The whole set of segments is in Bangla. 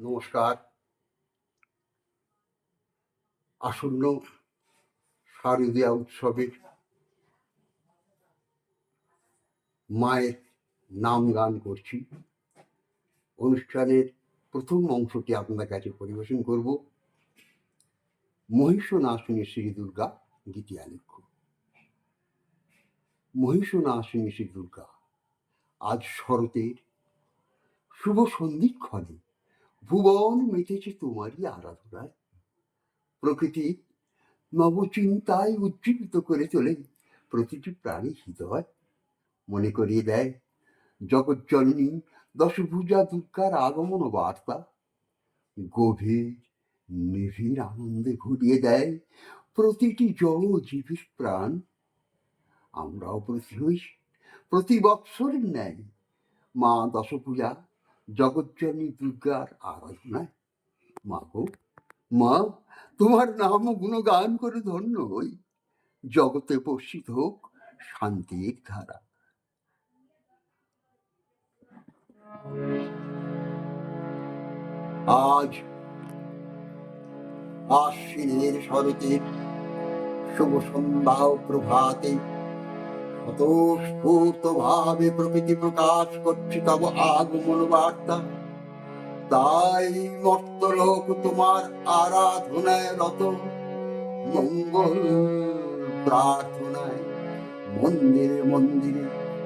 নমস্কার। আসন্ন শারদীয়া উৎসবের মায়ের নাম গান করছি। অনুষ্ঠানের প্রথম অংশটি আপনার কাছে পরিবেশন করব। মহিষনাশিনী শ্রী দুর্গা গীতিয়া লিখ্য মহিষনাশিনী শ্রী দুর্গা আজ শরতের শুভ সন্ধিক্ষণে ভুবন মেতেছে তোমারই আরাধনায়। প্রকৃতি নবচিন্তায় উজ্জীবিত করে চলে প্রতিটি প্রাণী হৃদয়। মনে করিয়ে দেয় জগজ্জননী দশভুজা দুর্গার আগমন বার্তা। গভীর নিবিড় আনন্দে ঘুরিয়ে দেয় প্রতিটি জড় জীবের প্রাণ। আমরাও প্রতি হই প্রতি বৎসরের ন্যায় মা দশপূজা জগজ্জননী দুর্গার আরাধনায় মা গো মা, তোমার নাম গুণগান করে ধন্য হই। জগতে বর্ষিত হোক শান্তির ধারা। আজ আশ্বিনের শরতের শুভ সন্ধ্যা প্রভাতে স্বতঃস্ফূর্ত ভাবে প্রকৃতি প্রকাশ করছে তব আগমন বার্তা। তাই তোমার আরাধনায় রত। মঙ্গল প্রার্থনায় মন্দিরে মন্দিরে,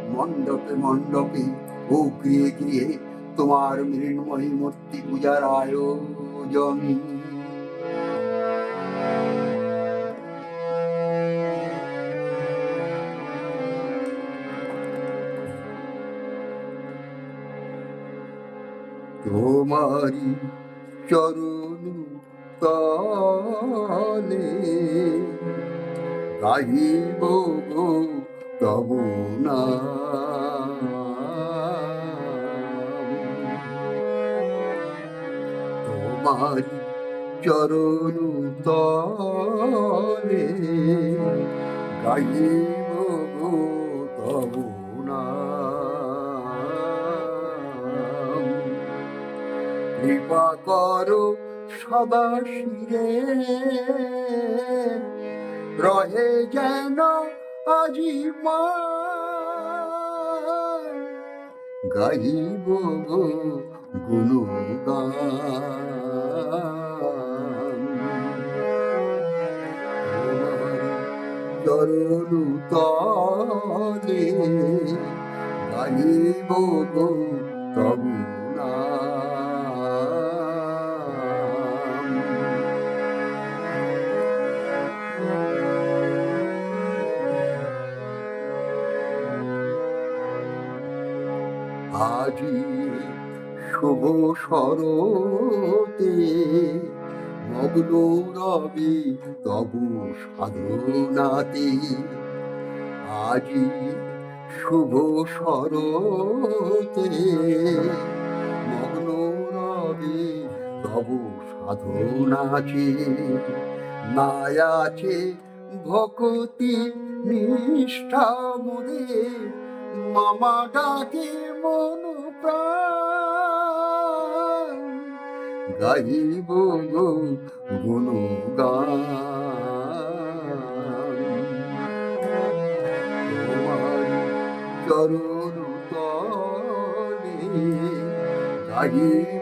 মণ্ডপে মণ্ডপে, ও গৃহে গৃহে তোমার মৃন্ময়ী মূর্তি পূজার আয়োজন। তোমারি চরণ তলে গাইব তব তোমারি চরণ তলে গাইব করো সদা শিরে। রহে যেন আজি গাইব গো গুণগান। চরণ তলে গাইব গো তবু আজি শুভ শরতে মগ্ন রবি তবু সাধনাতে। আজি শুভ শরতে মগ্ন রবি তবু নাই আছে ভক্তি নিষ্ঠা মোদে মামা ডাকে মন প্রাণ। গাইব গুণগান। তোমার চরণ তলে গাইব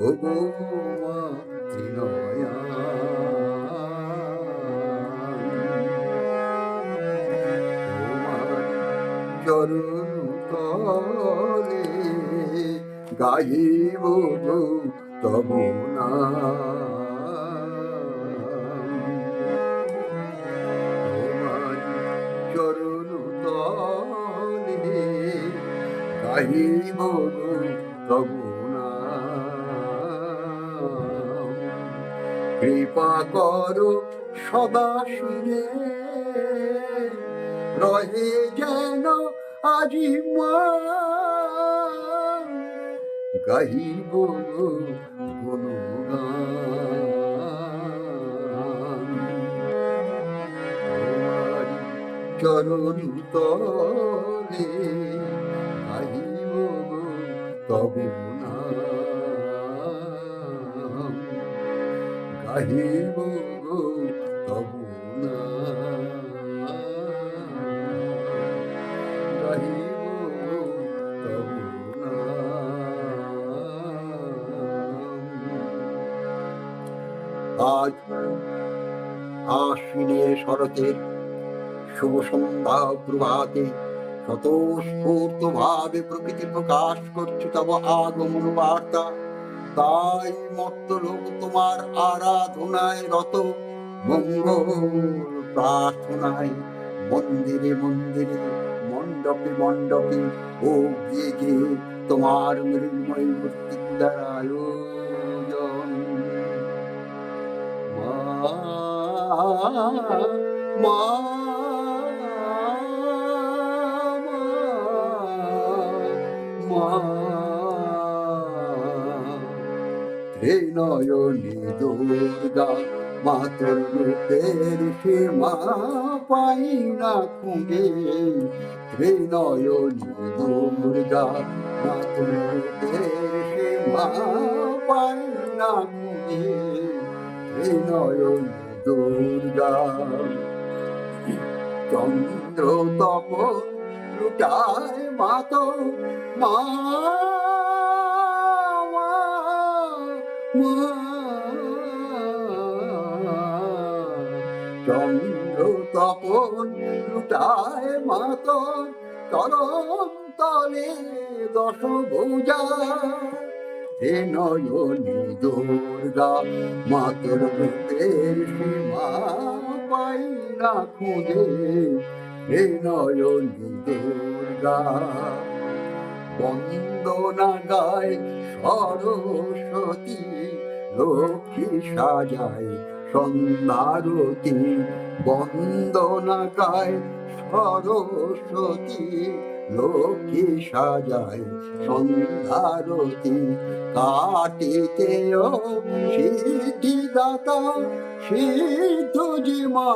ও গো মা ত্রিনয়া চরণ তলে গাইব তবু না চরণ তলে গাইব তবু কৃপা করো সদা শিরে। রহে যেন আজি মা। গুণগান। তোমার চরণ তলে গাইব তবু তবু না। আজ আশ্বিনের শরতের শুভ সন্ধ্যা প্রভাতে স্বতঃস্ফূর্ত ভাবে প্রকৃতি প্রকাশ করছে তব আগমন বার্তা। তাই মত্ত লোক তোমার আরাধনায় রত। মঙ্গল প্রার্থনায় মন্দিরে মন্দিরে, মণ্ডপে মণ্ডপে, ও গিয়ে গিয়ে তোমার মৃন্ময় মূর্তি আয়োজন। মা মা মা নয়নী দুর্গা মাতর রূপের সীমা পাই না খুঁজে। হে নয়নী দুর্গা মাতর রূপের সীমা পাই না খুঁজে। হে নয়নী দুর্গা চন্দ্র তপ লুটায় মাত মা মা, চন্দ্র তপন লুটায় মাত চরণ তলে দশ ভুজা। হে নয়নী দুর্গা, মাতর রূপের সীমা পাই না খুঁজে। হে নয়নী দুর্গা, বন্দনা গায় সরস্বতী লক্ষ্মী সাজায় সন্ধ্যারতী বন্দনা গায় সরস্বতী, লক্ষ্মী সাজায় সন্ধ্যারতী। কাটিতেও সিদ্ধি দাতা সিদ্ধ মা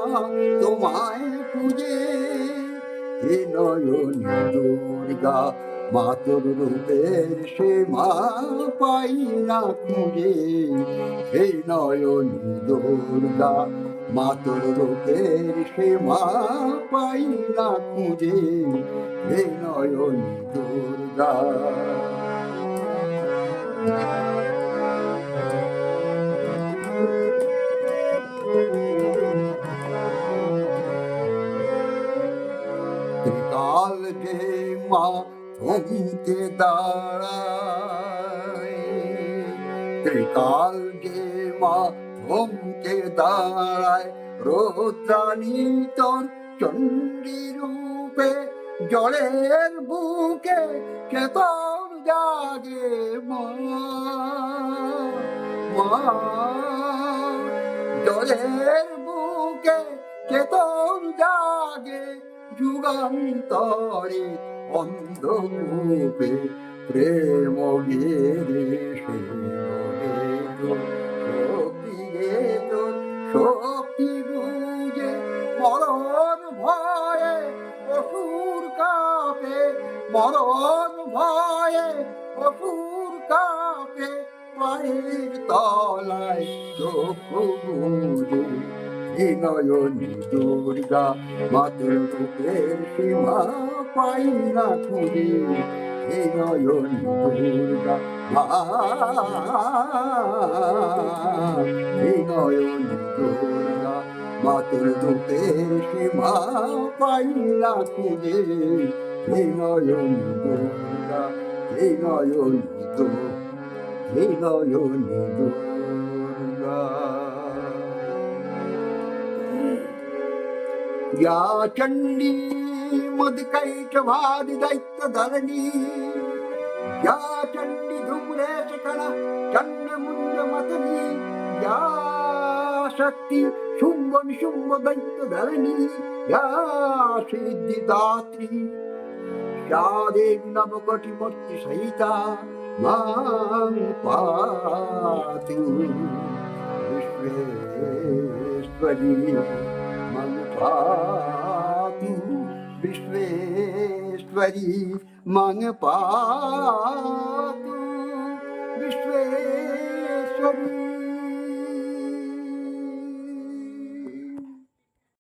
তোমায় পূজে। নয়নী দুর্গা মাতর রূপের সে মা পাই না খুঁজে। হে নয়ন দুর্গা মাতর রূপের সে মা পাই না খুঁজে। হে নয়ন দুর্গা। থমকে দাঁড়ায়। ত্রিকাল মা থমকে দাঁড়ায়। রৌদ্রাণী তোর চণ্ডী রূপে জলের বুকে চেতন জাগে মা। জলের বুকে চেতন জাগে যুগান্তরে অন্ধকূপে প্রেম গেরে সে শক্তি গে তোর শক্তি বুঝে মরণ ভয়ে অসুর কাপে, মরণ ভয়ে অসুর কাপে পায়ের তলায় চক্ষু বুঝে হে নয়নী দুর্গা মাতর রূপের সীমা পাই না খুঁজে হে নয়নী দুর্গা হে নয়নী দুর্গা সীমা পাই না খুঁজে হে নয়নী দুর্গা या चंडी मदकैट वादी दैत्य धरणी या चंडी धुमरे शकण चंड मुंड मतनी या शक्ती शुंभ शुंभ दैत्य धरणी या सिद्धिदात्री या देवी नवकटिमूर्ती सहिता मां पातु विश्वेश्वरी मम पातु विश्वेश्वरी मम पातु विश्वेश्वरी